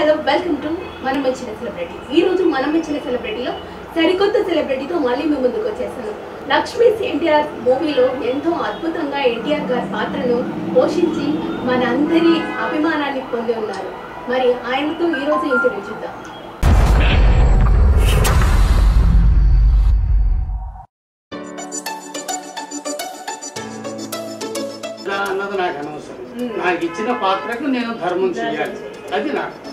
Hello welcome to మనం ఇచ్చిన celebrity ఈ రోజు మనం ఇచ్చిన సెలబ్రిటీలో సరికొత్త సెలబ్రిటీతో మళ్ళీ మీ ముందుకు వచ్చేసాను. లక్ష్మీ ఎన్టీఆర్ మూవీలో ఎంతో అద్భుతంగా ఎన్టీఆర్ గారి పాత్రను పోషించి మనందరి అభిమానాన్ని పొంది ఉన్నారు. మరి ఆయనతో ఈ రోజు ఇంటర్వ్యూ చూద్దాం. అన్నది నాకు అనవసరం. మ్మ్. నాకు ఇచ్చిన పాత్రకు నేను ధర్మం చేయాలి. అది నాకు.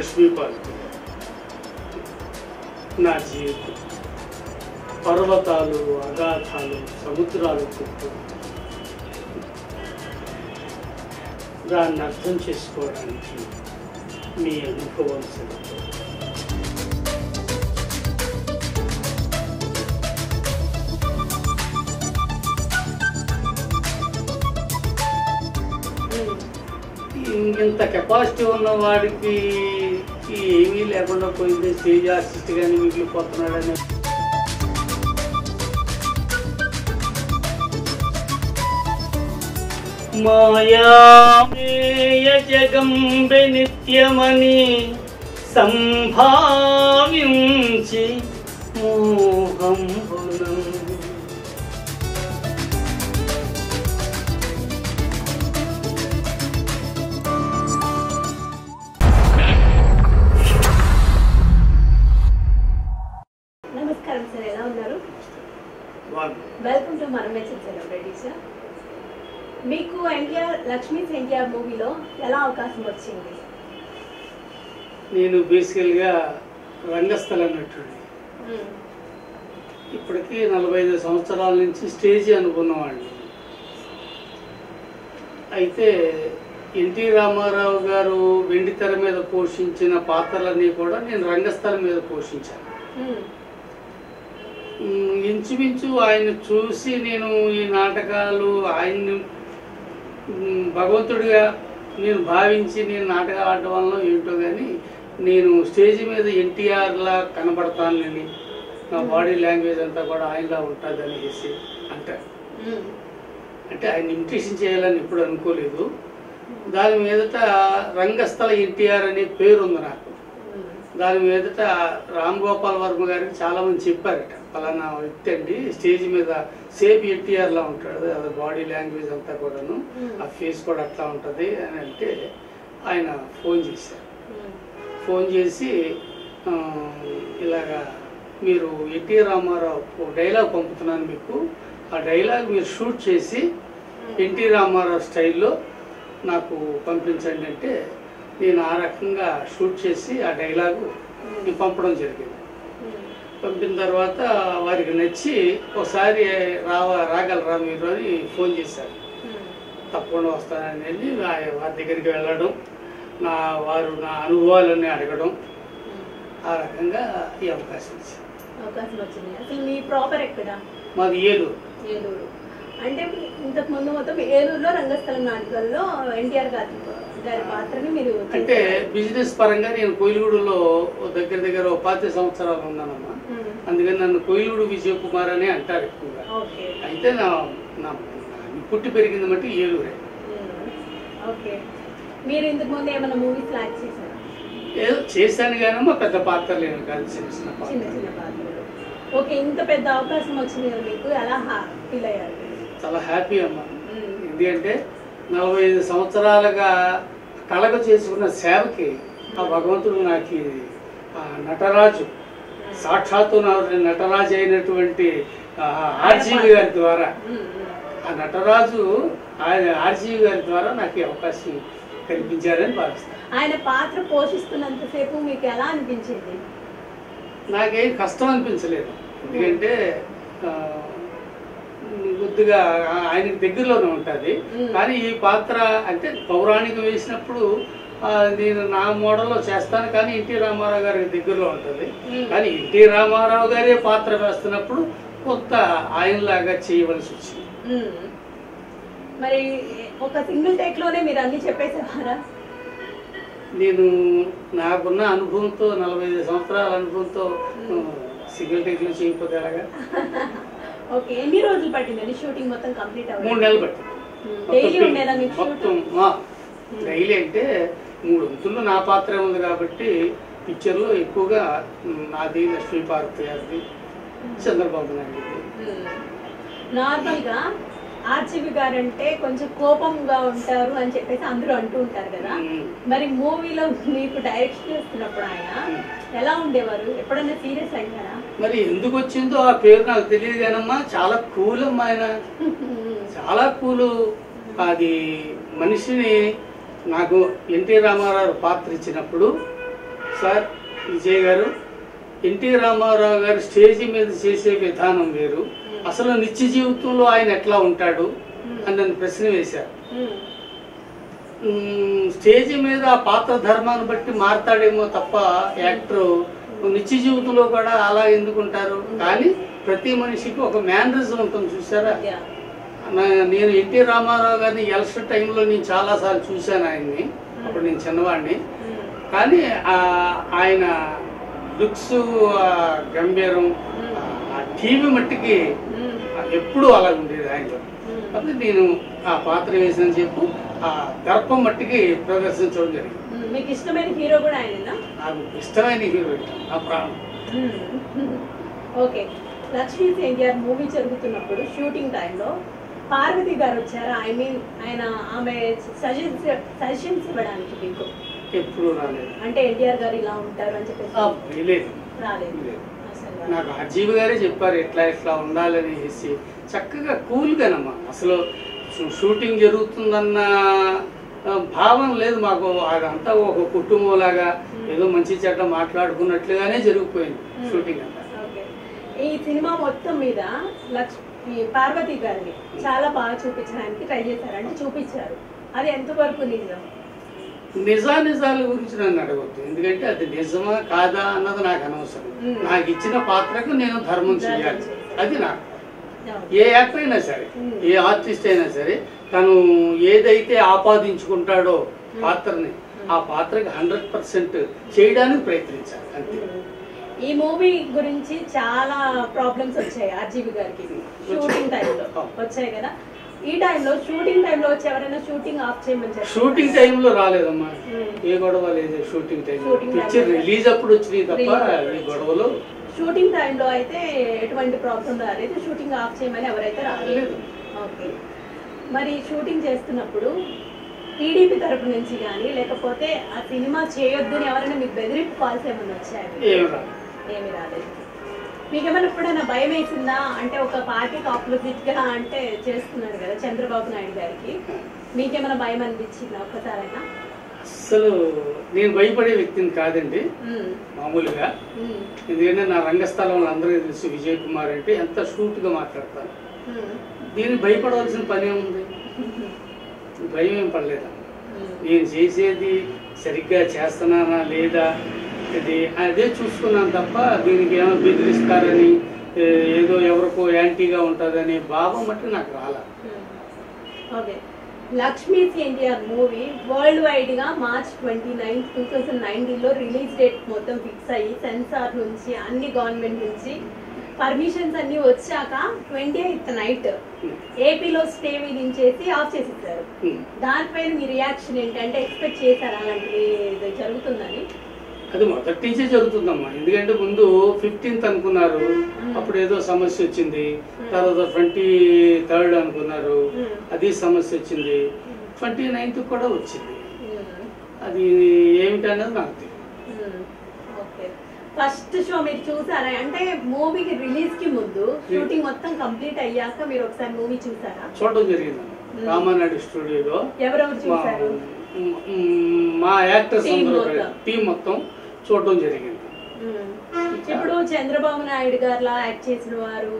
లక్ష్మీపాల్ నా జీవితం. పర్వతాలు అగాధాలు సముద్రాలు చుట్టూ దాన్ని అర్థం చేసుకోవడానికి మీ అనుభవం సరిపోదు ఇంత కెపాసిటీ ఉన్న వాడికి ఏమీ లేకుండా పోయింది. స్టేజ్ ఆర్టిస్ట్ కానీ మిగిలిపోతున్నాడని మాయామేయ జగంబె నిత్యమని సంభావించి వెల్కమ్ టు మనం ఇచ్చిన సెలబ్రిటీ సార్ మీకు ఎన్టీఆర్ లక్ష్మీ ఎన్టీఆర్ మూవీలో ఎలా అవకాశం వచ్చింది? నేను బేసికల్గా రంగస్థల నటుడిని ఇప్పటికీ నలభై ఐదు సంవత్సరాల నుంచి స్టేజీ అనుకున్నవాడిని. అయితే ఎన్టీ రామారావు గారు వెండి తెర మీద పోషించిన పాత్రలన్నీ కూడా నేను రంగస్థలం మీద పోషించాను. ఇంచుమించు ఆయన చూసి నేను ఈ నాటకాలు ఆయన్ని భగవంతుడిగా నేను భావించి నేను నాటకాలు ఆడటం వల్ల ఏంటో కానీ నేను స్టేజ్ మీద ఎన్టీఆర్లా కనబడతానని నా బాడీ లాంగ్వేజ్ అంతా కూడా ఆయనలా ఉంటుంది అనేసి అంటారు అంటే ఆయన ఇమిటేషన్ చేయాలని ఎప్పుడు అనుకోలేదు. దాని మీదట రంగస్థల ఎన్టీఆర్ అనే పేరు ఉంది నాకు దాని మీదట రామ్ గోపాల్ వర్మ గారికి చాలా మంది చెప్పారట. పలానా వ్యక్తి అండి స్టేజ్ మీద సేమ్ ఎన్టీఆర్ లా ఉంటాడు. అది బాడీ లాంగ్వేజ్ అంతా కూడాను ఆ ఫేస్ కూడా అట్లా ఉంటుంది అని అంటే ఆయన ఫోన్ చేశారు. ఫోన్ చేసి ఇలాగా మీరు ఎన్టీ రామారావు డైలాగ్ పంపుతున్నాను మీకు. ఆ డైలాగ్ మీరు షూట్ చేసి ఎన్టీ రామారావు స్టైల్లో నాకు పంపించండి అంటే నేను ఆ రకంగా షూట్ చేసి ఆ డైలాగు పంపడం జరిగింది. పంపిన తర్వాత వారికి నచ్చి ఒకసారి రావ రాగలరా మీరు అని ఫోన్ చేశారు. తప్పకుండా వస్తానని వెళ్ళి వారి దగ్గరికి వెళ్ళడం నా వారు నా అనుభవాలన్నీ అడగడం ఆ రకంగా ఈ అవకాశం ఇచ్చింది అవకాశం వచ్చింది అసలు మీ ప్రాపర్ ఎక్కడ? మాది ఏలూరు. ఏలూరు. అంటే ఇంతకు ముందు మొత్తం ఏలూరులో రంగస్థలం నాటకాల్లో ఎన్టీఆర్ గారి గారి పాత్రని మీరు అంటే. బిజినెస్ పరంగా నేను కోయిలగూడులో ఓ దగ్గర దగ్గర పాతి సంవత్సరాలు ఉన్నానమ్మా. మ్మ్. అందుకని నన్ను కోయిలగూడు విజయ్ కుమార్ అని అంటారు ఎక్కువగా. ఓకే. అయితే నా నా పుట్టి పెరిగింది మట్టి ఏలూరే. ఓకే. మీరు ఇంతకు ముందు ఏమైనా మూవీస్ లాక్ చేశారా? ఏదో చేశాను కానీ పెద్ద పాత్ర లేను కాదు చిన్న చిన్న పాత్ర ఓకే ఇంత పెద్ద అవకాశం వచ్చింది మీకు ఎలా ఫీల్ అయ్యారు? చాలా హ్యాపీ అమ్మా. మ్మ్. ఎందుకంటే నలభై ఐదు సంవత్సరాలుగా కళకు చేసుకున్న సేవకి ఆ భగవంతుడు నాకు నటరాజు. సాక్షాత్తు నటరాజు అయినటువంటి ఆర్జీవి గారి ద్వారా. ఆ నటరాజు ఆయన ఆర్జీవి గారి ద్వారా నాకు అవకాశం కల్పించారని భావిస్తాను ఆయన పాత్ర పోషిస్తున్నంతసేపు మీకు ఎలా అనిపించింది? నాకేం కష్టం అనిపించలేదు. ఎందుకంటే కొద్దిగా ఆయనకి దగ్గరలోనే ఉంటుంది. కానీ ఈ పాత్ర అంటే పౌరాణిక వేసినప్పుడు నేను నా మోడల్లో చేస్తాను కానీ ఎన్టీ రామారావు గారికి దగ్గరలో ఉంటుంది. కానీ ఎన్టీ రామారావు గారే పాత్ర వేస్తున్నప్పుడు కొంత ఆయనలాగా చేయవలసి వచ్చింది. మరి ఒక సింగిల్ టేక్లోనే మీరు అన్ని చెప్పేసేవారా నేను నాకున్న అనుభవంతో నలభై ఐదు సంవత్సరాల అనుభవంతో సింగిల్ టేక్లో చేయకపోతే ఎలాగా ఓకే ఎన్ని రోజులు పట్టిందండి షూటింగ్ మొత్తం కంప్లీట్ మూడు అవ్వడం నెలలు పట్టింది. డైలీ ఉండేదా మీకు మొత్తం డైలీ అంటే మూడు వంతులు నా పాత్ర ఉంది కాబట్టి పిక్చర్లో ఎక్కువగా నాది లక్ష్మీ పార్వతి గారిది చంద్రబాబు నాయుడు. నార్మల్గా ఆర్జీవి గారు అంటే కొంచెం కోపంగా ఉంటారు అని చెప్పేసి అందరూ అంటూ ఉంటారు కదా. మరి మూవీలో మీకు డైరెక్షన్ చేస్తున్నప్పుడు ఆయన ఎలా ఉండేవారు? ఎప్పుడైనా సీరియస్ అయ్యారా? మరి ఎందుకు వచ్చిందో ఆ పేరు నాకు తెలియదు కానమ్మా చాలా కూల్ ఆయన. చాలా కూలు అది మనిషిని నాకు ఎన్టీ రామారావు పాత్ర ఇచ్చినప్పుడు సార్ విజయ్ గారు ఎన్టీ రామారావు గారు స్టేజి మీద చేసే విధానం వేరు. అసలు నిత్య జీవితంలో ఆయన ఎట్లా ఉంటాడు అని నన్ను ప్రశ్న వేశారు. మ్మ్, స్టేజి మీద ఆ పాత్ర ధర్మాన్ని బట్టి మారతాడేమో తప్ప యాక్టర్ నిత్య జీవితంలో కూడా అలా ఎందుకుంటారు? కానీ ప్రతి మనిషికి ఒక మేనరిజం ఉంటుంది చూసారా నేను ఎన్టీ రామారావు గారిని ఎలక్షన్ టైంలో నేను చాలాసార్లు చూశాను ఆయన్ని. అప్పుడు నేను చిన్నవాడిని. కానీ ఆయన లుక్స్ గంభీరం ఆ టీవీ మట్టికి ఎప్పుడూ అలా ఉండేది ఆయనలో కాబట్టి నేను ఆ పాత్ర వేసిన చెప్పు ఆ దర్పం మట్టికి ప్రదర్శించడం జరిగింది. మీకు ఇష్టమైన హీరో కూడా ఆయనేనా? నాకు ఇష్టమైన హీరోయిన్ నా ప్రాణం. ఓకే. లక్ష్మీ ఎన్టీఆర్ మూవీ జరుగుతున్నప్పుడు షూటింగ్ టైంలో పార్వతి గారు వచ్చారా? ఐ మీన్ ఆయన ఆమె సజెషన్స్ సజెషన్స్ ఇవ్వడానికి మీకు? ఎప్పుడు రాలేదు. అంటే ఎన్టీఆర్ గారు ఇలా ఉంటారు అని చెప్పేసి. ఆ, లేదు. రాలేదు. నాకు ఆర్జీవి గారే చెప్పారు ఎట్లా ఎట్లా ఉండాలని చేసి చక్కగా కూల్గానమ్మా అసలు షూటింగ్ జరుగుతుందన్న భావం లేదు మాకు. అదంతా ఒక కుటుంబం లాగా ఏదో మంచి చెడ్డ మాట్లాడుకున్నట్లుగానే జరిగిపోయింది షూటింగ్ అంతా. ఈ సినిమా మొత్తం మీద లక్ష్మి పార్వతి గారిని చాలా బాగా చూపించడానికి ట్రై చేశారు. అంటే చూపించారు. అది ఎంతవరకు నిజం? నిజానిజాల గురించి నన్ను అడగొద్దు. ఎందుకంటే అది నిజమా కాదా అన్నది నాకు అనవసరం. నాకు ఇచ్చిన పాత్రకు నేను ధర్మం చేయాలి. అది నాకు. ఏ యాక్టర్ అయినా సరే. ఏ ఆర్టిస్ట్ అయినా సరే తను ఏదైతే ఆపాదించుకుంటాడో పాత్రని ఆ పాత్రకి హండ్రెడ్ పర్సెంట్ చేయడానికి ప్రయత్నించాలి. అంతే. ఈ మూవీ గురించి చాలా ప్రాబ్లమ్స్ వచ్చాయి ఆర్జీవి గారికి. షూటింగ్ టైంలో వచ్చాయి కదా. ఈ టైంలో షూటింగ్ టైంలో వచ్చి ఎవరైనా షూటింగ్ ఆఫ్ చేయమని చెప్పారు షూటింగ్ టైంలో రాలేదమ్మా. మ్మ్. ఏ గొడవ లేదు షూటింగ్ టైం పిక్చర్. రిలీజ్ అప్పుడు వచ్చినాయి తప్ప ఈ గొడవలు. షూటింగ్ టైంలో అయితే ఎటువంటి ప్రాబ్లం రాలేదు. షూటింగ్ ఆఫ్ చేయమని ఎవరైతే రాలేదు. లేదు. ఓకే. మరి షూటింగ్ చేస్తున్నప్పుడు టీడీపీ తరపు నుంచి కానీ లేకపోతే ఆ సినిమా చేయొద్దని ఎవరైనా మీకు బెదిరింపు కాల్స్ ఏమైనా వచ్చాయి? ఏమి రాలేదు. మీకు ఏమైనా ఎప్పుడైనా భయం వేసిందా అంటే ఒక పార్టీకి ఆపోజిట్గా అంటే చేస్తున్నారు కదా చంద్రబాబు నాయుడు గారికి. మీకేమైనా భయం అనిపించిందా ఒక్కసారైనా? అస్సలు నేను భయపడే వ్యక్తిని కాదండి. మామూలుగా. ఎందుకంటే నా రంగస్థలంలో అందరికీ తెలుసు విజయ్ కుమార్ అంటే ఎంత షూట్గా మాట్లాడతాను దీనికి భయపడవలసిన పని ఏముంది? భయం ఏం పడలేదా? నేను చేసేది సరిగ్గా చేస్తున్నానా లేదా? ఇది అదే చూసుకున్నాను తప్ప దీనికి ఏమైనా బెదిరిస్తారని ఏదో ఎవరికో యాంటీగా ఉంటుందనే భావం మట్టి నాకు రాలా. Um. Okay Lakshmi NTR movie వరల్డ్ వైడ్గా March twenty nine two thousand నైన్టీన్లో రిలీజ్ డేట్ మొత్తం ఫిక్స్ అయ్యి సెన్సార్ నుంచి అన్ని గవర్నమెంట్ నుంచి పర్మిషన్స్ అన్ని వచ్చాక ట్వంటీ ఎయిత్ నైట్ ఏపీలో స్టే విధించేసి ఆఫ్ చేసేసారు. ఉమ్. దానిపైన మీ రియాక్షన్ ఏంటంటే ఎక్స్పెక్ట్ చేశారా? అలాంటిది ఇది జరుగుతుందని? అది మొదటి నుంచే జరుగుతుందమ్మా. ఎందుకంటే ముందు ఫిఫ్టీన్త్ అనుకున్నారు. అప్పుడు ఏదో సమస్య వచ్చింది. తర్వాత ట్వంటీ థర్డ్ అనుకున్నారు. అది సమస్య వచ్చింది. ట్వంటీ నైన్త్ కూడా వచ్చింది. అది ఏమిటన్నది నాకు తెలియదు ఫస్ట్ షో మీరు చూసారా? అంటే మూవీకి రిలీజ్కి ముందు షూటింగ్ మొత్తం కంప్లీట్ అయ్యాక మీరు ఒకసారి మూవీ చూసారా? చూడడం జరిగింది. రామానాయుడు స్టూడియోలో ఎవరెవరు చూసారు? మ్, యాక్టర్స్. టీం మొత్తం. చూడడం జరిగింది. ఇప్పుడు చంద్రబాబు నాయుడు గారిలా యాక్ట్ చేసిన వారు.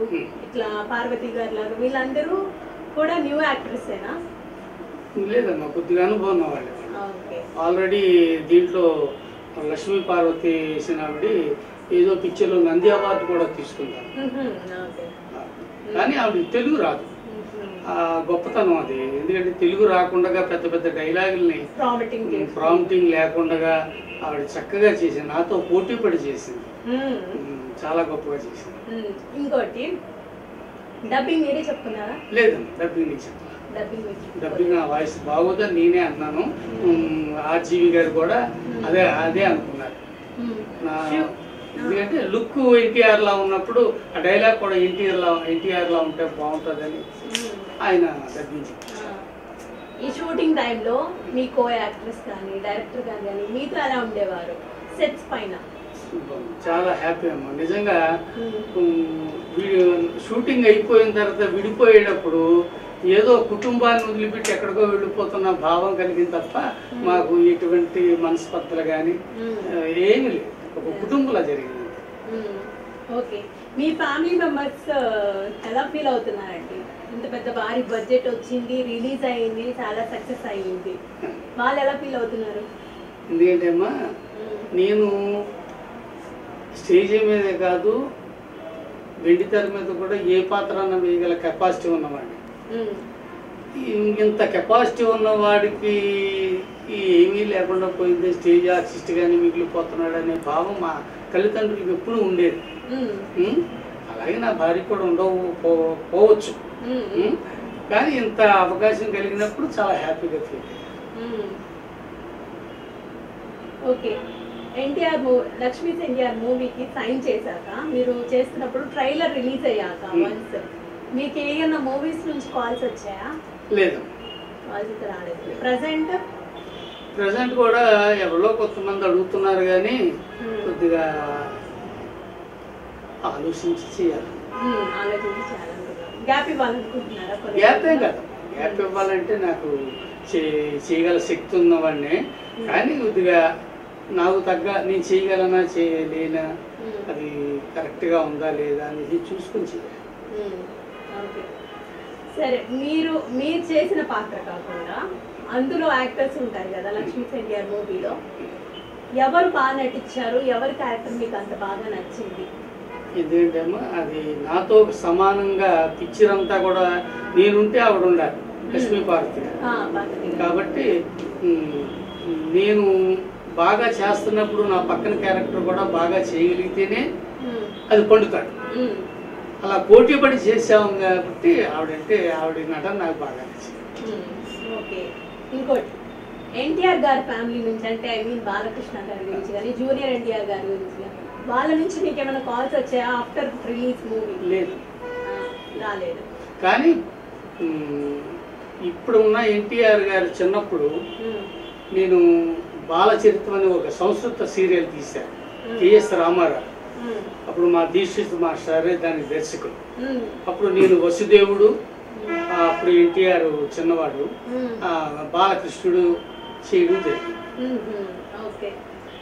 ఇట్లా పార్వతి గారి లాగా వీళ్ళందరూ కూడా న్యూ యాక్ట్రెస్సేనా? లేదమ్మా కొద్దిగా అనుభవం వాళ్ళు ఆల్రెడీ దీంట్లో లక్ష్మీ పార్వతి వేసిన ఆవిడ ఏదో పిక్చర్లో నంది అవార్డు కూడా తీసుకుంటారు కానీ ఆవిడ తెలుగు రాదు. గొప్పతనం అది. ఎందుకంటే తెలుగు రాకుండా పెద్ద పెద్ద డైలాగుల్ని ప్రాంప్టింగ్ లేకుండా ఆవిడ చక్కగా చేసింది. నాతో పోటీ పడి చేసింది. చాలా గొప్పగా చేసింది. ఇంకోటి డబ్బింగ్ మీరే చెప్తున్నారా? లేదండి డబ్బింగ్ డబ్బింగ్ నా వాయిస్ బాగోదని నేనే అన్నాను. ఆర్జీవి గారు కూడా అదే అదే అనుకున్నారు. నా. ఎందుకంటే లుక్ ఎన్టీఆర్ లా ఉన్నప్పుడు ఆ డైలాగ్ కూడా ఎన్టీఆర్ లా ఎన్టీఆర్ లా ఉంటే బాగుంటుందని మ్మ్. ఆయన ఆ. ఈ షూటింగ్ టైంలో మీ కో యాక్ట్రెస్ కానీ డైరెక్టర్ కానీ కానీ మీతో ఎలా ఉండేవారు? సెట్స్ పైన. చాలా హ్యాపీ అమ్మా. నిజంగా షూటింగ్ అయిపోయిన తర్వాత విడిపోయేటప్పుడు ఏదో కుటుంబాన్ని వదిలిపెట్టి ఎక్కడికో వెళ్ళిపోతున్న భావం కలిగింది తప్ప మాకు ఎటువంటి మనస్పర్ధలు కానీ. ఏమీ లేదు. ఒక కుటుంబంలో జరిగింది. ఓకే మీ ఫ్యామిలీ మెంబర్స్ ఎలా ఫీల్ అవుతున్నారండి ఇంత పెద్ద భారీ బడ్జెట్ వచ్చింది రిలీజ్ అయింది చాలా సక్సెస్ అయ్యింది వాళ్ళు ఎలా ఫీల్ అవుతున్నారు ఎందుకంటే అమ్మా మ్మ్. నేను స్టేజ్ మీదే కాదు వెండి తెర మీద కూడా ఏ పాత్ర అన్న వేయగల కెపాసిటీ ఉన్నవాడిని. ఈ- ఇంత కెపాసిటీ ఉన్నవాడికి ఈ ఏమీ లేకుండా పోయింది. స్టేజ్ ఆర్టిస్ట్ కానీ మిగిలిపోతున్నాడు అనే భావం మా తల్లిదండ్రులకు ఎప్పుడూ ఉండేది? అలాగే నా భార్య కూడా ఉండవు పోవచ్చు? కానీ ఇంత అవకాశం కలిగినప్పుడు చాలా హ్యాపీగా feel. Okay. NTR movie Lakshmi NTR మూవీకి సైన్ చేశాక మీరు చేస్తున్నప్పుడు ట్రైలర్ రిలీజ్ అయ్యాక. వన్స్ మీకు ఏమైనా మూవీస్ నుంచి కాల్స్ వచ్చాయా? లేదు. ప్రజెంట్ ప్రజెంట్ కూడా ఎవరో కొంతమంది అడుగుతున్నారు కానీ కొద్దిగా ఆలోచించి చేయాలి. గ్యాప్ ఇవ్వాలనుకుంటున్నారా కొన్ని గ్యాప్? కాదు. ఇవ్వాలంటే నాకు చేయగల శక్తి ఉన్నవాడిని. కానీ కొద్దిగా నాకు తగ్గ నేను చేయగలనా చేయలేనా Hmm. అది కరెక్ట్గా ఉందా లేదా అనేది చూసుకొని చేయాలి. సరే మీరు మీరు చేసిన పాత్ర కాకుండా అందులో యాక్టర్స్ ఉంటారు కదా లక్ష్మీ ఎన్టీఆర్ మూవీలో ఎవరు బాగా నటించారు ఎవరి క్యారెక్టర్ మీకు అంత బాగా నచ్చింది ఇదేంటమ్మా అది నాతో సమానంగా పిక్చర్ అంతా కూడా నేనుంటే ఆవిడ ఉండాలి లక్ష్మీ పార్వతి. కాబట్టి నేను బాగా చేస్తున్నప్పుడు నా పక్కన క్యారెక్టర్ కూడా బాగా చేయగలిగితేనే. అది పండుతాడు. అలా పోటీ పడి చేసాము కాబట్టి ఆవిడంటే ఆవిడ నటన నాకు బాగా నచ్చింది. ఓకే ఇంకోటి ఎన్టీఆర్ గారి ఫ్యామిలీ నుంచి అంటే ఐ మీన్ బాలకృష్ణ గారి గురించి కానీ జూనియర్ ఎన్టీఆర్ గారి గురించి కానీ వాళ్ళ నుంచి మీకు ఏమైనా కాల్స్ వచ్చాయా ఆఫ్టర్ రిలీజ్ మూవీ లేదు రాలేదు కానీ ఇప్పుడు ఉన్న ఎన్టీఆర్ గారు చిన్నప్పుడు మ్మ్. నేను బాలచరిత్రం అనే ఒక సంస్కృత సీరియల్ తీశాను కెఎస్ రామారావు. అప్పుడు మా దీక్షిత్ మాస్టరే దానికి దర్శకులు. అప్పుడు నేను వసుదేవుడు అప్పుడు ఎన్టీఆర్ చిన్నవాడు బాలకృష్ణుడు చేయడం జరిగింది.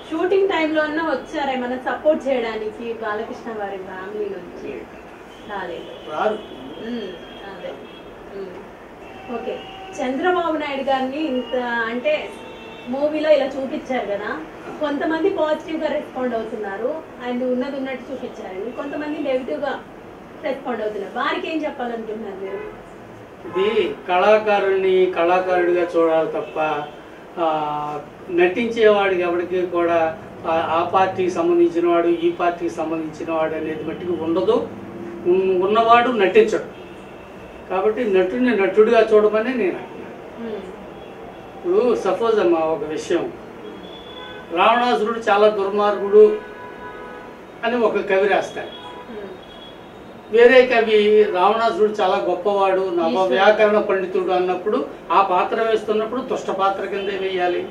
షూటింగ్ టైంలో వచ్చారా? ఏమైనా సపోర్ట్ చేయడానికి బాలకృష్ణ వారి ఫ్యామిలీ నుంచి? రాదు. ఓకే. చంద్రబాబు నాయుడు గారిని ఇంత అంటే మూవీలో ఇలా చూపించారు కదా కొంతమంది పాజిటివ్గా రెస్పాండ్ అవుతున్నారు ఆయన ఉన్నది ఉన్నట్టు చూపించారని కొంతమంది నెగిటివ్గా రెస్పాండ్ అవుతున్నారు. వారికి ఏం చెప్పాలనుకుంటున్నారు మీరు? ఇది కళాకారుడిని కళాకారుడిగా చూడాలి తప్ప నటించేవాడికి ఎవరికి కూడా ఆ- పార్టీకి సంబంధించిన వాడు ఈ పార్టీకి సంబంధించిన వాడు అనేది మట్టుకు ఉండదు. ఉన్- ఉన్నవాడు నటించడు. కాబట్టి నటుడిని నటుడిగా చూడమని నేను. ఇప్పుడు సపోజ్ అమ్మా ఒక విషయం. రావణాసురుడు చాలా దుర్మార్గుడు అని ఒక కవి రాస్తాడు. వేరే కవి రావణాసురుడు చాలా గొప్పవాడు నవ వ్యాకరణ పండితుడు అన్నప్పుడు ఆ పాత్ర వేస్తున్నప్పుడు దుష్ట పాత్ర కిందే వేయాలి.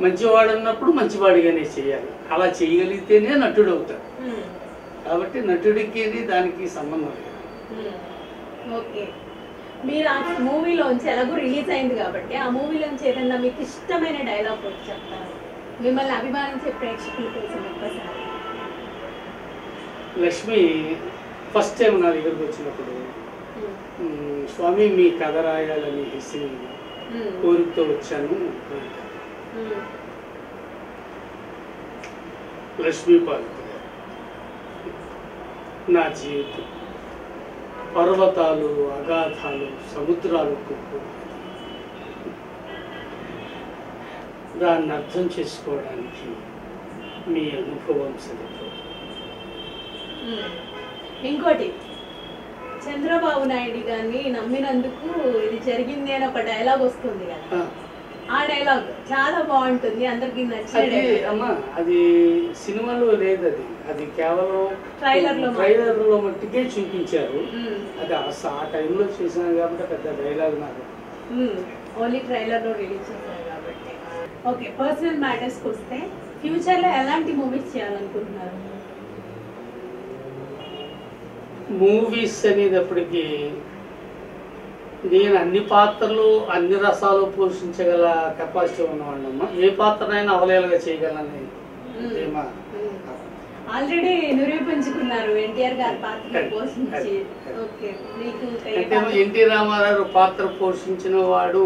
మంచివాడు అన్నప్పుడు మంచివాడిగానే చేయాలి. అలా చేయగలిగితేనే నటుడు అవుతాడు. కాబట్టి నటుడికి దానికి సంబంధం లేదు. మీరు ఆ మూవీలోంచి ఎలాగో రిలీజ్ అయింది కాబట్టి ఆ మూవీలోంచి ఏదన్నా మీకు ఇష్టమైన డైలాగ్ ఒకటి చెప్తారు మిమ్మల్ని అభిమానించే ప్రేక్షకుల కోసం ఒక్కసారి లక్ష్మి ఫస్ట్ టైం నా దగ్గరకు వచ్చినప్పుడు మ్మ్. "ఉమ్, స్వామి మీ కథ రాయాలని హిస్సి మ్మ్. కోరికతో వచ్చాను మ్మ్. లక్ష్మీపాల్ నా జీవితం పర్వతాలు అగాధాలు సముద్రాలు దాన్ని అర్థం చేసుకోవడానికి మీ అనుభవం సరిపోదు. మ్మ్. ఇంకోటి చంద్రబాబు నాయుడు గారిని నమ్మినందుకు ఇది జరిగింది అని ఒక డైలాగ్ వస్తుంది కదా. ఆ, డైలాగ్ చాలా బాగుంటుంది అందరికి డైలాగ్. అమ్మా అది సినిమాలో లేదు అది అది కేవలం ట్రైలర్లో మట్టికే చూపించారు. అది ఆ- ఆ టైంలో చేశాను కాబట్టి పెద్ద డైలాగ్ నాకు. ఓన్లీ ట్రైలర్లో రిలీజ్ చేశారు కాబట్టి. ఓకే పర్సనల్ మ్యాటర్స్కి వస్తే ఫ్యూచర్లో ఎలాంటి మూవీస్ చేయాలనుకుంటున్నారు? మూవీస్ అనేటప్పటికి నేను అన్ని పాత్రలు అన్ని రసాలు పోషించగల కెపాసిటీ ఉన్నవాళ్ళమ్మా ఏ పాత్రనైనా అవలేలుగా చేయగలని ధీమా. ఆల్రెడీ నిరూపించుకున్నారు ఎన్టీఆర్ గారి పాత్ర పోషించి. ఓకే మీకు ఎన్టీ రామారావు పాత్ర పోషించిన వాడు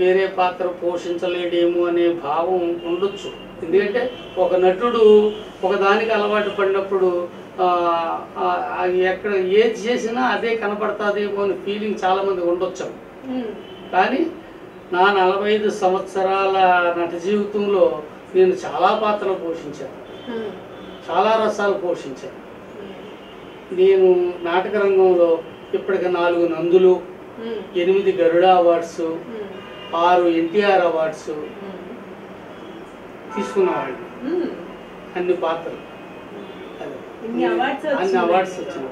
వేరే పాత్ర పోషించలేడేమో అనే భావం ఉండొచ్చు ఎందుకంటే ఒక నటుడు ఒక దానికి అలవాటు పడినప్పుడు ఎక్కడ ఏది చేసినా అదే కనపడతాదేమో అనే ఫీలింగ్ చాలా మంది ఉండొచ్చు. కానీ నా నలభై ఐదు సంవత్సరాల నట జీవితంలో నేను చాలా పాత్రలు పోషించాను. చాలా రసాలు పోషించాను నేను నాటక రంగంలో ఇప్పటికి నాలుగు నందులు. ఎనిమిది గరుడ అవార్డ్స్. ఆరు ఎన్టీఆర్ అవార్డ్స్. తీసుకున్నవాడిని. అన్ని పాత్రలు అన్ని. Awards hmm.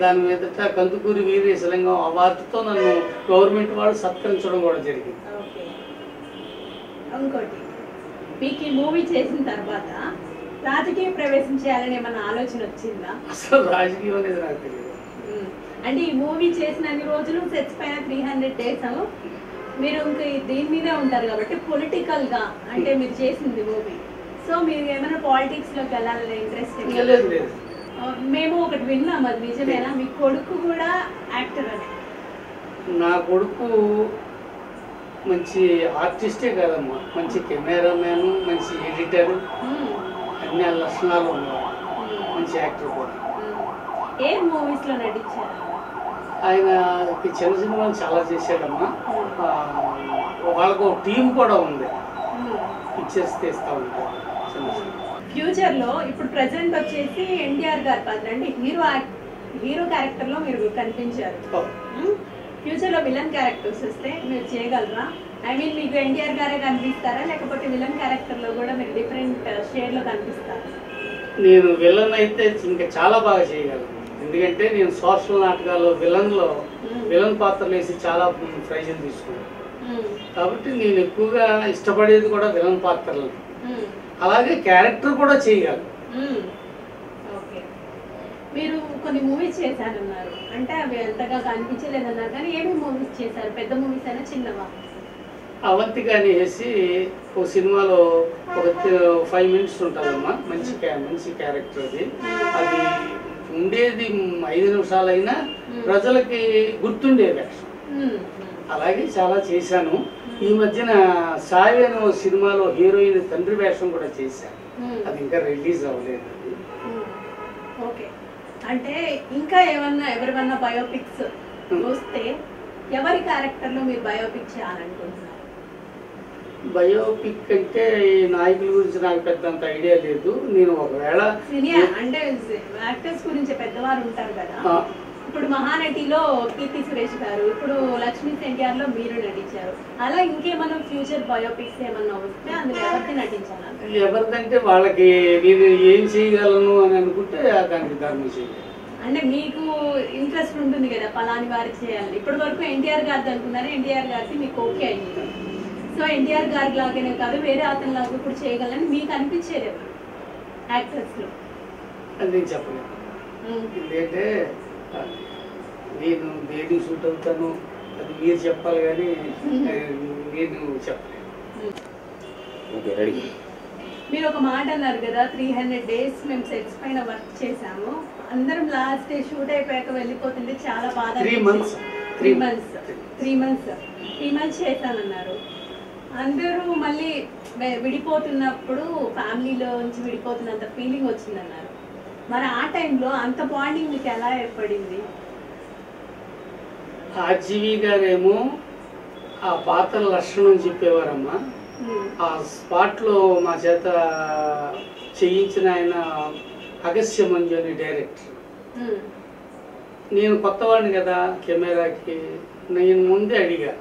దాని మీదట కందుకూరి వీరేశలింగం అవార్డుతో నన్ను గవర్నమెంట్ వాళ్ళు సత్కరించడం కూడా జరిగింది ఇంకోటి మీకు ఈ మూవీ చేసిన తర్వాత రాజకీయ ప్రవేశం చేయాలని ఏమన్నా ఆలోచన వచ్చిందా? అసలు రాజకీయం అనేది నాకు తెలియదు. అంటే ఈ మూవీ చేసిన అన్ని రోజులు సెట్స్ పైన త్రీ హండ్రెడ్ డేస్ మీరు ఇంకా దీని మీదే ఉంటారు కాబట్టి పొలిటికల్గా అంటే మీరు చేసింది మూవీ. సో మీరు ఏమైనా పాలిటిక్స్లోకి వెళ్ళాలనే ఇంట్రెస్ట్ మేము ఒకటి విన్నాం అది నిజమేనా? మీ కొడుకు కూడా యాక్టర్ అని. నా కొడుకు మంచి ఆర్టిస్టే కాదమ్మా. మంచి కెమెరామ్యాన్ మంచి ఎడిటర్. అన్ని లక్షణాలు. మంచి యాక్టర్ కూడా. ఏ మూవీస్లో నటించారు? ఆయన చిన్న సినిమాలు చాలా చేశాడమ్మా. వాళ్ళకు టీం కూడా ఉంది. పిక్చర్స్ తీస్తూ ఉంటారు చిన్న సినిమా. ఫ్యూచర్లో ఇప్పుడు ప్రెసెంట్ వచ్చేసి ఎన్టీఆర్ గారి పాత్ర అంటే హీరో హీరో క్యారెక్టర్లో మీరు కనిపించారు. ఫ్యూచర్లో విలన్ క్యారెక్టర్స్ వస్తే మీరు చేయగలరా? ఐ మీన్ మీకు ఎన్టీఆర్ గారే కనిపిస్తారా? లేకపోతే విలన్ క్యారెక్టర్లో కూడా మీరు డిఫరెంట్ షేడ్లో కనిపిస్తారా? నేను విలన్ అయితే ఇంకా చాలా బాగా చేయగలను. ఎందుకంటే నేను సోషల్ నాటకాల్లో విలన్లో విలన్ పాత్రలు వేసి చాలా ప్రైజులు తీసుకున్నాను. మ్మ్. కాబట్టి నేను ఎక్కువగా ఇష్టపడేది కూడా విలన్ పాత్రలు. మ్మ్. అలాగే క్యారెక్టర్ కూడా చేయగలను. మీరు కొన్ని మూవీస్ చేశారన్నారు. అంటే అవి అంతగా కనిపించలేదన్నారు. కానీ ఏమేమి మూవీస్ చేశారు? పెద్ద మూవీస్ అయినా చిన్నవా? అవంతిక అనేసి ఒక సినిమాలో ఒక ఫైవ్ మినిట్స్ ఉంటుందమ్మా. మంచి మంచి క్యారెక్టర్ అది. అది ఉండేది ఐదు నిమిషాలైనా ప్రజలకి గుర్తుండే వేషం మ్మ్. అలాగే చాలా చేశాను. ఈ మధ్యన సాయి అనే ఓ సినిమాలో హీరోయిన్ తండ్రి వేషం కూడా చేశాను. అది ఇంకా రిలీజ్ అవ్వలేదు. ఓకే. అంటే ఇంకా ఏమన్నా ఎవరివన్నా బయోపిక్స్ వస్తే ఎవరి క్యారెక్టర్లో మీరు బయోపిక్ చేయాలనుకుంటున్నారు? బయోపిక్ అంటే ఈ నాయకుల గురించి నాకు పెద్దంత ఐడియా లేదు. నేను ఒకవేళ అంటే యాక్టర్స్ గురించి పెద్దవారు ఉంటారు కదా. ఇప్పుడు మహానటిలో కీర్తి సురేష్ గారు ఇప్పుడు లక్ష్మీ ఎన్టీఆర్లో మీరు నటించారు. అలా ఇంకేమన్నా ఫ్యూచర్ బయోపిక్స్ ఏమన్నా వస్తే అందులో ఎవరికి నటించాలి? ఎవరిదంటే వాళ్ళకి నేను ఏం చేయగలను అని అనుకుంటే దానికి ధర్మం చేయాలి అంటే మీకు ఇంట్రెస్ట్ ఉంటుంది కదా పలాని వారికి చేయాలి ఇప్పటి వరకు ఎన్టీఆర్ గారిది అనుకున్నారు? ఎన్టీఆర్ గారికి మీకు ఓకే అయింది. సో ఎన్టీఆర్ గారి లాగానే కాదు వేరే అతని లాగా కూడా చేయగలని మీకు అనిపించేది ఎవరు? యాక్టర్స్లో. అని నేను ఎందుకంటే ఆ, నేను దేనికి సూట్ అవుతాను అది మీరు చెప్పాలి కానీ నేను చెప్పలేను. Okay ready. మీరు ఒక మాట అన్నారు కదా త్రీ హండ్రెడ్ డేస్ మేము సెట్స్ పైన వర్క్ చేసాము అందరం లాస్ట్ డే షూట్ అయిపోయాక వెళ్ళిపోతుంటే చాలా బాధ three months three months three months three months చేశానన్నారు. అందరూ మళ్ళీ విడిపోతున్నప్పుడు ఫ్యామిలీలో నుంచి విడిపోతున్నంత ఫీలింగ్ వచ్చిందన్నారు. మరి ఆ టైంలో అంత బాండింగ్ మీకు ఎలా ఏర్పడింది? ఆర్జీవి గారేమో ఆ పాత్ర లక్షణం చెప్పేవారమ్మా. ఆ స్పాట్లో మా చేత చేయించిన ఆయన అగస్య మంజు అనే డైరెక్టర్. నేను కొత్తవాడిని కదా కెమెరాకి నేను ముందే అడిగా.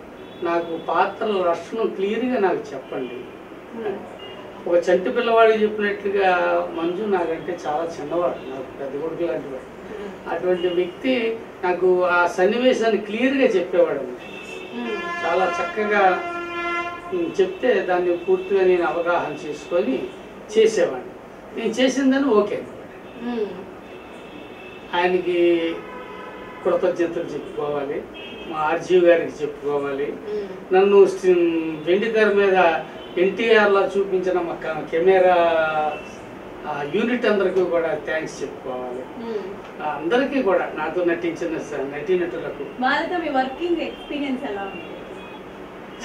నాకు పాత్రల లక్షణం క్లియర్గా నాకు చెప్పండి ఉమ్. ఒక చంటి పిల్లవాడికి చెప్పినట్లుగా మంజు నాకంటే చాలా చిన్నవాడు నాకు పెద్ద కొడుకు లాంటి వాడు అటువంటి వ్యక్తి నాకు ఆ సన్నివేశాన్ని క్లియర్గా చెప్పేవాడు. ఉమ్. చాలా చక్కగా చెప్తే దాన్ని పూర్తిగా నేను అవగాహన చేసుకొని చేసేవాడిని నేను చేసిందని ఓకే. ఆయనకి కృతజ్ఞతలు చెప్పుకోవాలి. మా ఆర్జీవి గారికి చెప్పుకోవాలి. నన్ను వెండితెర మీద ఎన్టీఆర్లో చూపించిన మా కెమెరా యూనిట్ అందరికీ కూడా థ్యాంక్స్ చెప్పుకోవాలి. అందరికీ కూడా నాతో నటించిన నటీనటులకు. వాళ్ళతో మీ వర్కింగ్ ఎక్స్పీరియన్స్ ఎలా ఉంది?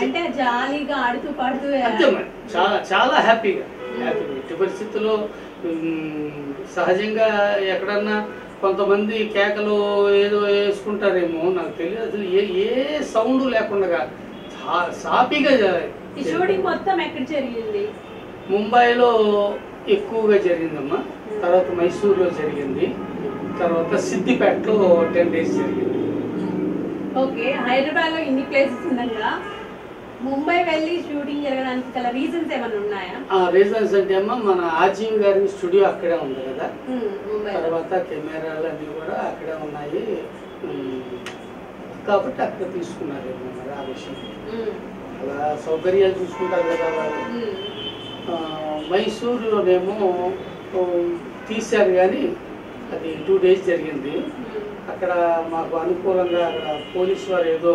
అంటే జాలీగా ఆడుతూ పాడుతూ అంతే మరి. చాలా చాలా హ్యాపీగా. హ్యాపీగా. ఎట్టి పరిస్థితుల్లో సహజంగా ఎక్కడన్నా కొంతమంది కేకలు ఏదో వేసుకుంటారేమో నాకు తెలియదు అసలు ఏ ఏ సౌండ్ లేకుండా సాఫీగా షూటింగ్ మొత్తం ఎక్కడ జరిగింది? ముంబైలో ఎక్కువగా జరిగిందమ్మా. తర్వాత మైసూర్లో జరిగింది. తర్వాత సిద్దిపేటలో టెన్ డేస్ జరిగింది. ఓకే హైదరాబాద్లో ఇన్ని ప్లేసెస్ ఉండగా. ముంబై వెళ్ళి షూటింగ్ జరగడానికి గల రీజన్స్ ఏమైనా ఉన్నాయా? ఆ రీజన్స్ అంటే అమ్మా మన ఆర్జీవి గారి స్టూడియో అక్కడే ఉంది కదా. తర్వాత కెమెరాలు అన్నీ కూడా అక్కడే ఉన్నాయి. కాబట్టి అక్కడ తీసుకున్నారేమో మరి ఆ విషయం. అలా సౌకర్యాలు చూసుకుంటారు కదా వాళ్ళు. మైసూరులోనేమో తీశారు కానీ అది టూ డేస్ జరిగింది. అక్కడ మాకు అనుకూలంగా అక్కడ పోలీస్ వారు ఏదో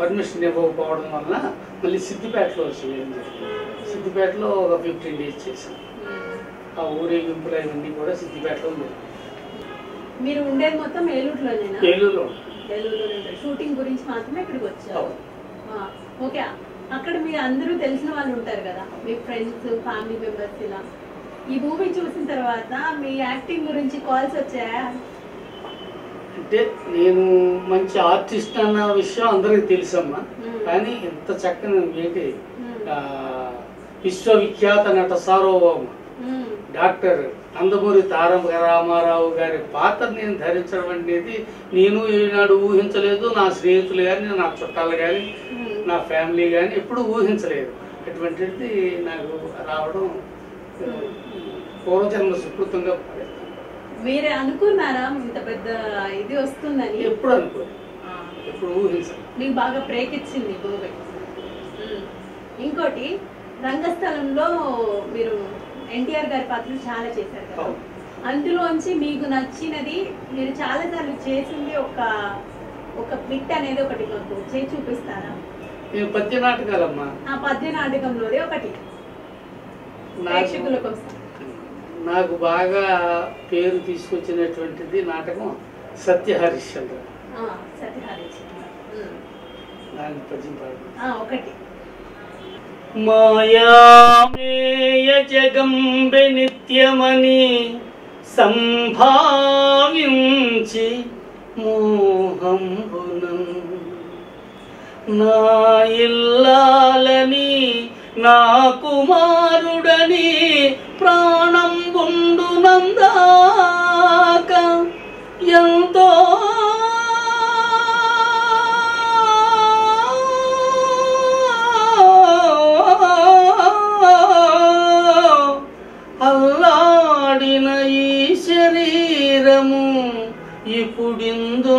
పర్మిషన్ ఇవ్వకపోవడం వలన మళ్ళీ సిద్దిపేటలో చేయడం జరిగింది? సిద్దిపేటలో ఒక ఫిఫ్టీన్ డేస్ చేశాం. ఆ ఊరేగింపులు అవన్నీ కూడా సిద్దిపేటలో జరిగింది మీరు ఉండేది మొత్తం ఏలూరులోనేనా? ఏలూరులో. ఏలూరులోనే ఉంటారు. షూటింగ్ గురించి మాత్రమే ఇక్కడికి వచ్చారు. అవును. ఆ, ఓకే. అక్కడ మీరు అందరూ తెలిసిన వాళ్ళు ఉంటారు కదా? మీ ఫ్రెండ్స్ ఫ్యామిలీ మెంబర్స్ ఇలా. ఈ మూవీ చూసిన తర్వాత మీ యాక్టింగ్ గురించి కాల్స్ వచ్చాయా? అంటే నేను మంచి ఆర్టిస్ట్ అన్న విషయం అందరికీ తెలుసమ్మా మ్మ్. కానీ ఇంత చక్కని ఏంటి విశ్వవిఖ్యాత నట సార్వభౌమ. డాక్టర్ నందమూరి తారక రామారావు గారి పాత్ర నేను ధరించడం అనేది నేను ఈనాడు ఊహించలేదు నా స్నేహితులు కానీ నా చుట్టాలు కానీ. నా ఫ్యామిలీ కానీ ఎప్పుడు ఊహించలేదు అటువంటిది నాకు రావడం పూర్వజన్మ సుకృతంగా. మీరు అనుకున్నారా? ఇంత పెద్ద ఇది వస్తుందని? ఎప్పుడు అనుకోలేదు ఎప్పుడు మీకు బాగా బ్రేక్ ఇచ్చింది మూవీ మ్మ్. ఇంకోటి రంగస్థలంలో మీరు ఎన్టీఆర్ గారి పాత్రలు చాలా చేశారు కదా. అందులోంచి మీకు నచ్చినది మీరు చాలా సార్లు చేసింది ఒక ఒక బిట్ అనేది ఒకటి మాకు చేసి చూపిస్తారా? పద్య నాటకాలమ్మా ఆ పద్య నాటకంలోదే ఒకటి ప్రేక్షకుల కోసం. నాకు బాగా పేరు తీసుకొచ్చినటువంటిది నాటకం సత్య హరిశ్చంద్ర. దాని పద్యం ఒకటి. మాయామేయ జగంబె నిత్యమని సంభావించి మోహంబునం. నా ఇల్లాలని నా కుమారుడని ప్రాణం నందాక ఎంతో అల్లాడిన ఈ శరీరము ఇప్పుడిందు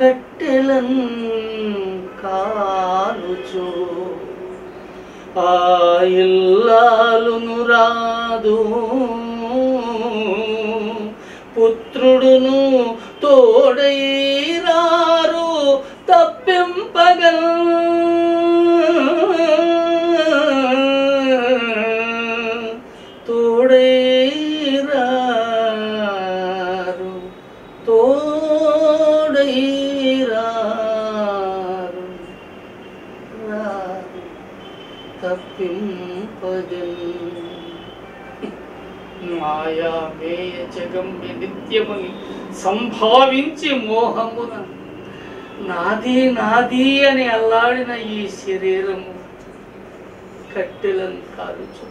కట్టెలన్ కాలుచో. ఆ ఇల్లాలును రాదు పుత్రుడును తోడై రారు తప్పింపగల్ జగంబి నిత్యమని సంభావించి మోహమున నాది నాది అని అల్లాడిన ఈ శరీరము కట్టెలను కాలుచు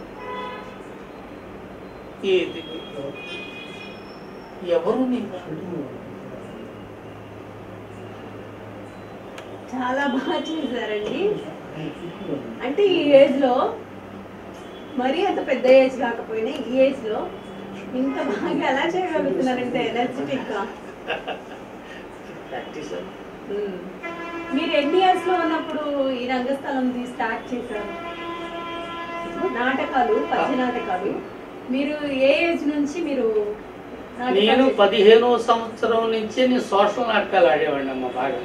ఏది ఎవరు నీకు చాలా బాగా చేశారండి. అంటే ఈ ఏజ్లో మరీ అంత పెద్ద ఏజ్ కాకపోయినా ఈ ఏజ్లో ఇంత బాగా ఎలా చేయగలుగుతున్నారంటే ఎనర్జెటిక్గా ప్రాక్టీస్ ఉమ్. మీరు ఎన్ని ఇయర్స్లో ఉన్నప్పుడు ఈ రంగస్థలం స్టార్ట్ చేశారు నాటకాలు పద్య నాటకాలు మీరు ఏ ఏజ్ నుంచి మీరు నేను? పదిహేనో సంవత్సరం నుంచే నేను సోషల్ నాటకాలు ఆడేవాడిని అమ్మ బాగా.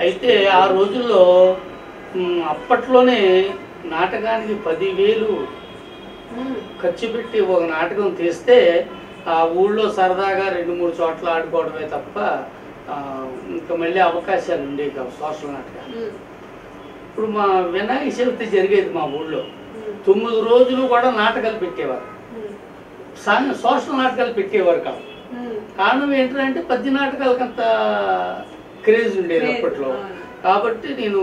అయితే ఆ రోజుల్లో అప్పట్లోనే నాటకానికి పదివేలు. ఖర్చు పెట్టి ఒక నాటకం తీస్తే ఆ ఊళ్ళో సరదాగా రెండు మూడు చోట్ల ఆడుకోవడమే తప్ప ఇంకా మళ్ళీ అవకాశాలు ఉండేవి కావు సోషల్ నాటకాలు. ఇప్పుడు మా వినాయక చవితి జరిగేది మా ఊళ్ళో. తొమ్మిది రోజులు కూడా నాటకాలు పెట్టేవారు సోషల్ నాటకాలు పెట్టేవారు కాదు ఉమ్. కారణం ఏంటంటే పద్య నాటకాలకు అంత క్రేజ్ ఉండేది అప్పట్లో. కాబట్టి నేను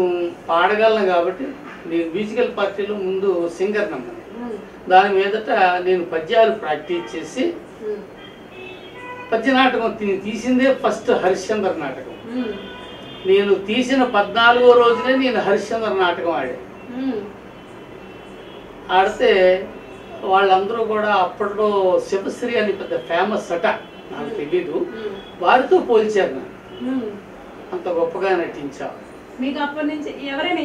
పాడగలను కాబట్టి నేను మ్యూజికల్ పార్టీలో ముందు సింగర్ నమ్మని. దాని మీదట నేను పద్యాలు ప్రాక్టీస్ చేసి. పద్య నాటకం తీసిందే ఫస్ట్ హరిశ్చంద్ర నాటకం. నేను తీసిన పద్నాలుగో రోజునే నేను హరిశ్చంద్ర నాటకం ఉమ్. ఆడితే వాళ్ళందరూ కూడా అప్పట్లో శివశ్రీ అని పెద్ద ఫేమస్ అట నాకు తెలీదు. వారితో పోల్చారు నన్ను. అంత గొప్పగా నటించావు మీకు అప్పటి నుంచి ఎవరైనా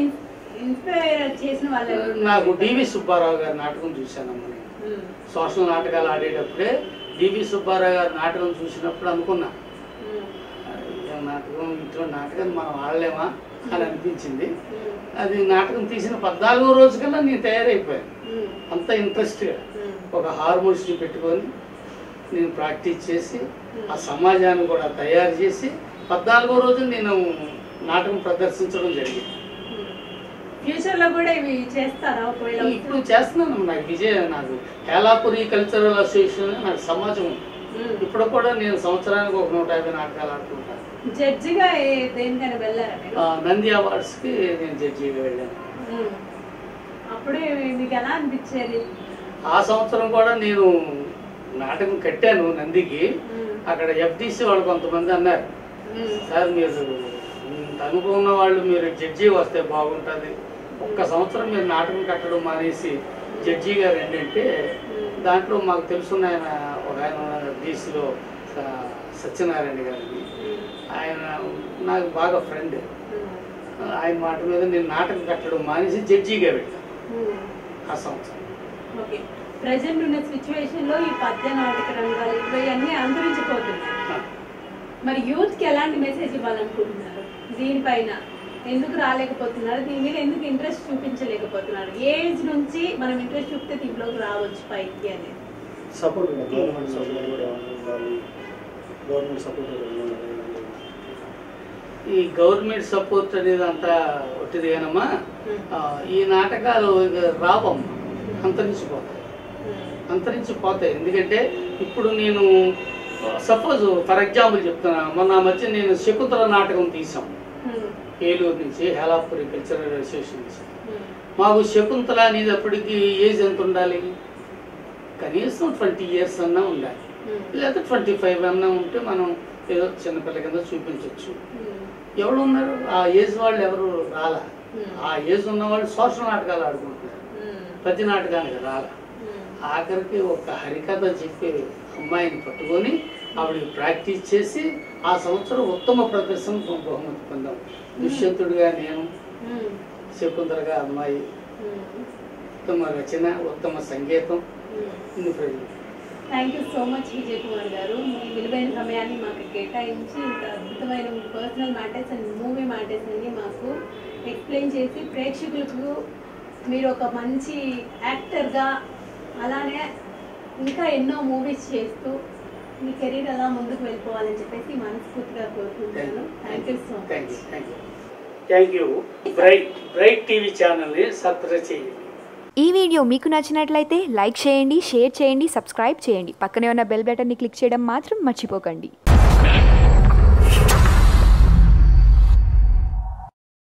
నాకు డివి సుబ్బారావు గారి నాటకం చూశానమ్మ నేను. సోషల్ నాటకాలు ఆడేటప్పుడే డివి సుబ్బారావు గారి నాటకం చూసినప్పుడు అనుకున్నా. ఉమ్. "ఈ నాటకం? ఇంట్లో నాటకం మనం ఆడలేమా? అని అనిపించింది. అది నాటకం తీసిన పద్నాలుగో రోజు కల్లా నేను తయారైపోయాను. అంత ఇంట్రెస్ట్గా. ఒక హార్మోన్స్ని పెట్టుకొని నేను ప్రాక్టీస్ చేసి ఆ సమాజాన్ని కూడా తయారు చేసి పద్నాలుగో రోజు నేను నాటకం ప్రదర్శించడం జరిగింది. ఫ్యూచర్లో కూడా ఇవి చేస్తారా ఒకవేళ ఇప్పుడు చేస్తున్నాను నాకు విజయ నాకు. హేలాపురి కల్చరల్ అసోసియేషన్ నాకు సమాజం. ఇప్పుడు కూడా నేను సంవత్సరానికి ఒక నూట యాభై నాటకాలు ఆడుతుంటాను జడ్జిగా దేనికైనా వెళ్ళారా నంది అవార్డ్స్కి నేను జడ్జిగా వెళ్ళాను. అప్పుడే మీకు ఎలా అనిపించేది? ఆ సంవత్సరం కూడా నేను నాటకం కట్టాను నందికి. అక్కడ ఎఫ్డిసి వాళ్ళు కొంతమంది అన్నారు. సార్ మీరు ఉన్న వాళ్ళు మీరు జడ్జి వస్తే బాగుంటుంది. ఒక్క సంవత్సరం మీరు నాటకం కట్టడం మానేసి జడ్జిగా రండి అంటే దాంట్లో మాకు తెలుసున్న ఆయన ఒక ఆయన డీసీలో సత్యనారాయణ గారిని. ఆయన నాకు బాగా ఫ్రెండ్. ఆయన మాట మీద నేను నాటకం కట్టడం మానేసి జడ్జిగా వెళ్ళాను ఉమ్. ఆ సంవత్సరం ఓకే ప్రజెంట్ ఉన్న సిచ్యువేషన్లో ఈ పద్య నాటక రంగాలు ఇవన్నీ అంతరించిపోతున్నాయి. మరి యూత్కి ఎలాంటి మెసేజ్ ఇవ్వాలనుకుంటున్నారు దీనిపైన ఎందుకు రాలేకపోతున్నారు? దీని మీద ఎందుకు ఇంట్రెస్ట్ చూపించలేకపోతున్నారు? ఏ ఏజ్ నుంచి మనం ఇంట్రెస్ట్ చూపితే దీంట్లోకి రావచ్చు పైకి అనేది. సపోర్ట్ గవర్నమెంట్ సపోర్ట్ కూడా ఉండాలి? గవర్నమెంట్ సపోర్ట్ ఈ గవర్నమెంట్ సపోర్ట్ అనేది అంతా ఒట్టిదేనమ్మా ఆ, ఈ నాటకాలు రావమ్మా. అంతరించిపోతాయి. అంతరించిపోతాయి. ఎందుకంటే ఇప్పుడు నేను సపోజ్ ఫర్ ఎగ్జాంపుల్ చెప్తున్నా. మొన్న మధ్య నేను శకుంతల నాటకం తీసాం ఏలూరు నుంచి హేలాపురి కల్చరల్ అసోసియేషన్ నుంచి. మాకు శకుంతల అనేది అప్పటికి ఏజ్ ఎంత ఉండాలి? కనీసం ట్వంటీ ఇయర్స్ అన్నా ఉండాలి. లేదా ట్వంటీ ఫైవ్ అన్నా ఉంటే మనం ఏదో చిన్నపిల్ల కింద చూపించవచ్చు ఎవరు ఉన్నారు? ఆ ఏజ్ వాళ్ళు ఎవరు రాలా? ఆ ఏజ్ ఉన్న వాళ్ళు సోషల్ నాటకాలు ఆడుకుంటున్నారు. ప్రతి నాటకానికి రాలా. ఆఖరికి ఒక హరికథ చెప్పే అమ్మాయిని పట్టుకొని ఆవిడకి ప్రాక్టీస్ చేసి ఆ సంవత్సరం ఉత్తమ ప్రదర్శన బహుమతి పొందాం దుష్యంతుడిగా నేను శకుంతలగా అమ్మాయి. ఉత్తమ రచన ఉత్తమ సంగీతం. ఇన్ని ప్రజలు thank you so much Vijay Kumar గారు. మీ విలువైన సమయాన్ని మాకు కేటాయించి ఇంత అద్భుతమైన personal matters and movie matters అన్ని మాకు ఎక్స్ప్లెయిన్ చేసి ప్రేక్షకులకు మీరు ఒక మంచి యాక్టర్గా అలానే ఇంకా ఎన్నో మూవీస్ చేస్తూ మీ కెరీర్ అలా ముందుకు వెళ్ళిపోవాలని చెప్పేసి మనస్ఫూర్తిగా కోరుకుంటున్నాను. Thank you so much you thank you thank you bright bright TV ఛానల్ని సబ్స్క్రైబ్ చేయండి. ఈ వీడియో మీకు నచ్చినట్లయితే లైక్ చేయండి షేర్ చేయండి సబ్స్క్రైబ్ చేయండి. పక్కనే ఉన్న బెల్ బటన్ని క్లిక్ చేయడం మాత్రం మర్చిపోకండి.